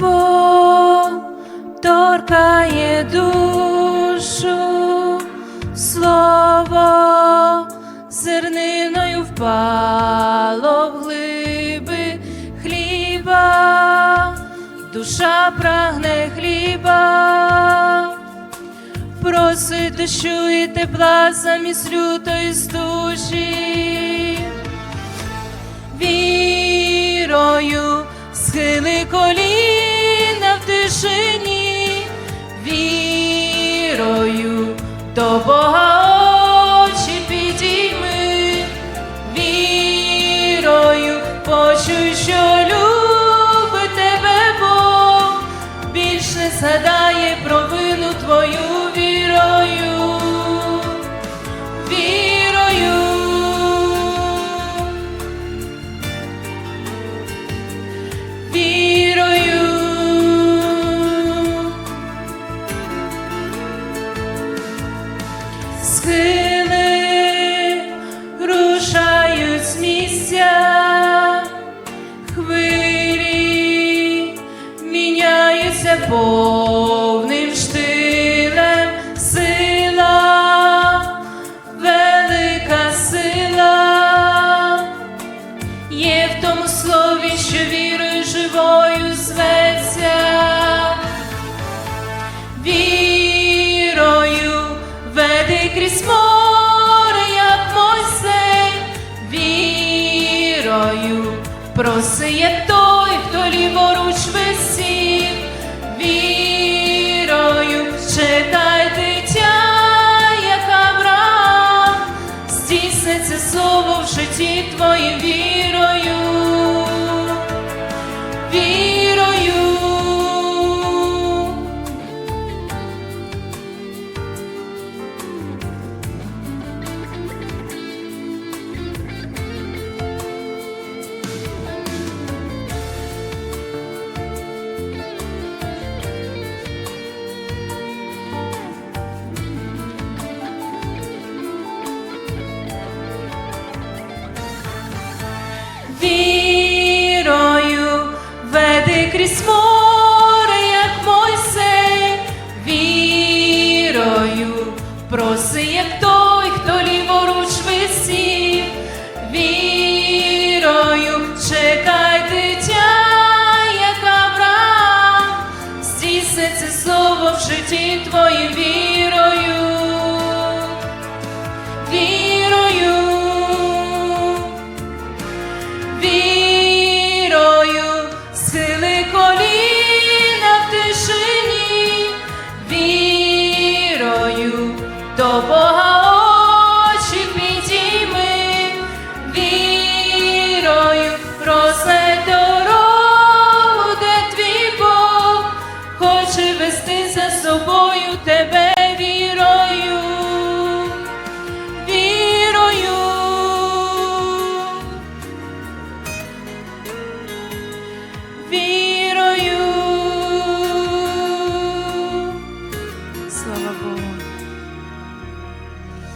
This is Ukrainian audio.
Бог торкає душу, слово зерниною впало в глиби хліба, душа прагне хліба, просить дощу і тепла замість лютої стужі. Вірою схили коліна до Бога очі підійми, вірою почуй, що любить тебе Бог, більше згадає провину з хвилі міняється повним вірою проси, як той, хто ліворуч висів, вірою читай дитя, як Авраам, здійсниться слово в житті твоїм вірою, вірою. Крізь море, як Мойсей, вірою. Проси, як той, хто ліворуч висів, вірою чекай дитя, як Авраам, здійсниться слово в житті твоїм вірою. Вірою. Вірою, до Бога очі підійми, вірою розглянь дорогу, де твій Бог хоче вести за собою тебе. Вірою